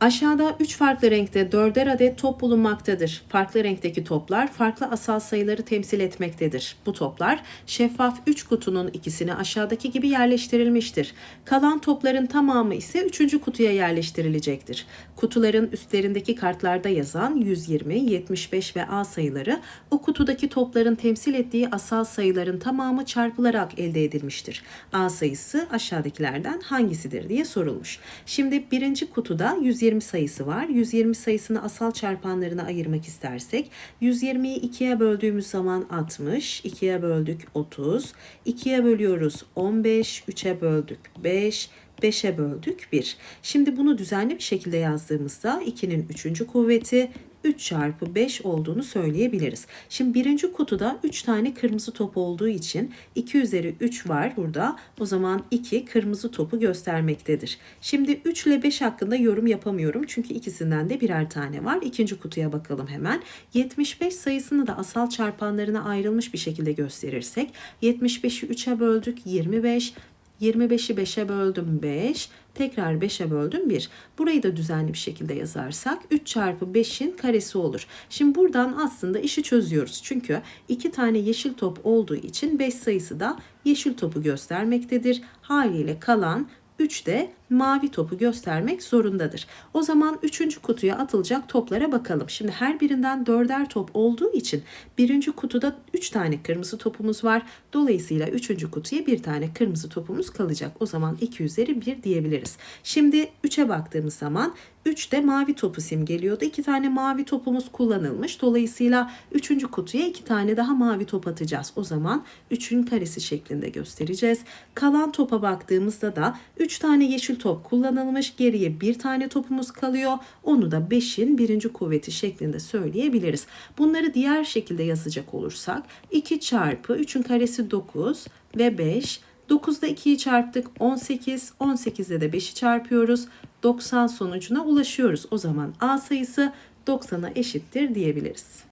Aşağıda 3 farklı renkte 4'er adet top bulunmaktadır. Farklı renkteki toplar farklı asal sayıları temsil etmektedir. Bu toplar şeffaf 3 kutunun ikisini aşağıdaki gibi yerleştirilmiştir. Kalan topların tamamı ise 3. kutuya yerleştirilecektir. Kutuların üstlerindeki kartlarda yazan 120, 75 ve A sayıları o kutudaki topların temsil ettiği asal sayıların tamamı çarpılarak elde edilmiştir. A sayısı aşağıdakilerden hangisidir diye sorulmuş. Şimdi birinci kutuda 120 sayısı var. 120 sayısını asal çarpanlarına ayırmak istersek 120'yi 2'ye böldüğümüz zaman 60, 2'ye böldük 30, 2'ye bölüyoruz 15, 3'e böldük 5, 5'e böldük 1. Şimdi bunu düzenli bir şekilde yazdığımızda 2'nin 3. kuvveti 3 çarpı 5 olduğunu söyleyebiliriz. Şimdi birinci kutuda 3 tane kırmızı top olduğu için 2 üzeri 3 var burada. O zaman 2 kırmızı topu göstermektedir. Şimdi 3 ile 5 hakkında yorum yapamıyorum. Çünkü ikisinden de birer tane var. İkinci kutuya bakalım hemen. 75 sayısını da asal çarpanlarına ayrılmış bir şekilde gösterirsek 75'i 3'e böldük 25 25'i 5'e böldüm 5. Tekrar 5'e böldüm 1. Burayı da düzenli bir şekilde yazarsak 3 çarpı 5'in karesi olur. Şimdi buradan aslında işi çözüyoruz. Çünkü 2 tane yeşil top olduğu için 5 sayısı da yeşil topu göstermektedir. Haliyle kalan 3 de mavi topu göstermek zorundadır. O zaman 3. kutuya atılacak toplara bakalım. Şimdi her birinden 4'er top olduğu için birinci kutuda 3 tane kırmızı topumuz var. Dolayısıyla 3. kutuya bir tane kırmızı topumuz kalacak. O zaman 2 üzeri 1 diyebiliriz. Şimdi 3'e baktığımız zaman 3 de mavi topu simgeliyordu. 2 tane mavi topumuz kullanılmış. Dolayısıyla 3. kutuya 2 tane daha mavi top atacağız. O zaman 3'ün karesi şeklinde göstereceğiz. Kalan topa baktığımızda da 3 tane yeşil top kullanılmış. Geriye bir tane topumuz kalıyor. Onu da 5'in birinci kuvveti şeklinde söyleyebiliriz. Bunları diğer şekilde yazacak olursak 2 çarpı 3'ün karesi 9 ve 5 9'da 2'yi çarptık 18, 18'de de 5'i çarpıyoruz. 90 sonucuna ulaşıyoruz. O zaman A sayısı 90'a eşittir diyebiliriz.